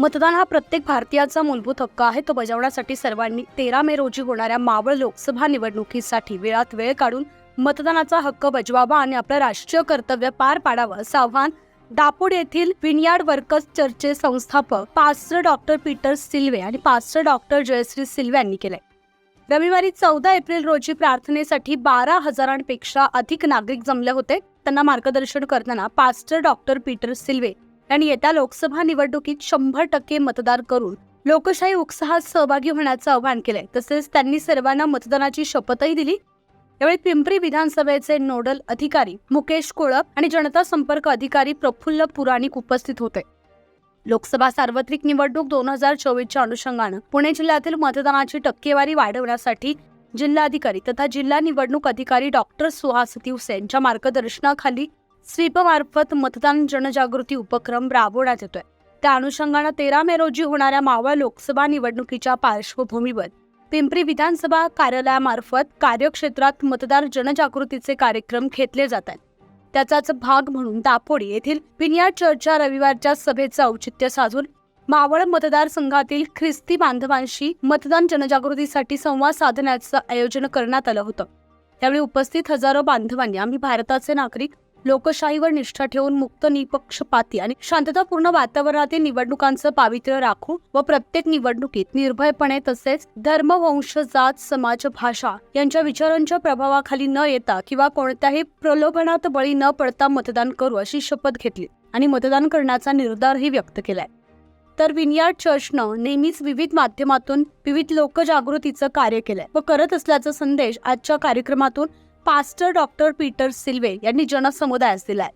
मतदान हा प्रत्येक भारतीयाचा मूलभूत हक्क आहे. तो बजावण्यासाठी सर्वांनी तेरा मे रोजी होणाऱ्या मावळ लोकसभा निवडणुकीसाठी वेळात वेळ काढून मतदानाचा हक्क बजवावा आणि आपलं राष्ट्रीय कर्तव्य पार पाडावं असं आव्हान दापोड येथील विनयार्ड वर्कर्स चर्चचे संस्थापक पास्टर डॉक्टर पीटर सिल्वे आणि पास्टर डॉक्टर जयश्री सिल्वे यांनी केलंय. रविवारी चौदा एप्रिल रोजी प्रार्थनेसाठी बारा हजारांपेक्षा अधिक नागरिक जमले होते. त्यांना मार्गदर्शन करताना पास्टर डॉक्टर पीटर सिल्वे आणि येत्या लोकसभा निवडणुकीत शंभर टक्के मतदान करून लोकशाही उत्साहात सहभागी होण्याचं आवाहन केलंय. तसेच त्यांनी सर्वांना मतदानाची शपथही दिली. यावेळी पिंपरी विधानसभेचे नोडल अधिकारी मुकेश कोळप आणि जनता संपर्क अधिकारी प्रफुल्ल पुराणिक उपस्थित होते. लोकसभा सार्वत्रिक निवडणूक दोन हजार चोवीसच्या अनुषंगानं पुणे जिल्ह्यातील मतदानाची टक्केवारी वाढवण्यासाठी जिल्हाधिकारी तथा जिल्हा निवडणूक अधिकारी डॉक्टर सुहास दिवसे यांच्या मार्गदर्शनाखाली स्वीपमार्फत मतदान जनजागृती उपक्रम राबवण्यात येतोय. त्या अनुषंगानं तेरा मे रोजी होणाऱ्या मावळ लोकसभा निवडणुकीच्या पार्श्वभूमीवर पिंपरी विधानसभा कार्यालयामार्फत कार्यक्षेत्रात मतदार जनजागृतीचे कार्यक्रम घेतले जात आहेत. त्याचाच भाग म्हणून दापोडी येथील पिनिया चर्चच्या रविवारच्या सभेचं औचित्य साधून मावळ मतदारसंघातील ख्रिस्ती बांधवांशी मतदान जनजागृतीसाठी संवाद साधण्याचं आयोजन करण्यात आलं होतं. त्यावेळी उपस्थित हजारो बांधवांनी आम्ही भारताचे नागरिक लोकशाहीवर निष्ठा ठेवून मुक्त निपक्षपाती आणि शांततापूर्ण वातावरणातील निवडणुकांचं पावित्र्य राखू व प्रत्येक निवडणुकीत निर्भयपणे तसेच धर्म वंश जात समाज भाषा यांच्या विचारांच्या प्रभावाखाली न येता किंवा कोणत्याही प्रलोभनात बळी न पडता मतदान करू अशी शपथ घेतली आणि मतदान करण्याचा निर्धारही व्यक्त केलाय. तर विनियार्ड चर्चनं नेहमीच विविध माध्यमातून विविध लोकजागृतीचं कार्य केलंय व करत असल्याचा संदेश आजच्या कार्यक्रमातून पास्टर डॉक्टर पीटर सिल्वे यांनी जनसमुदायास दिलाय.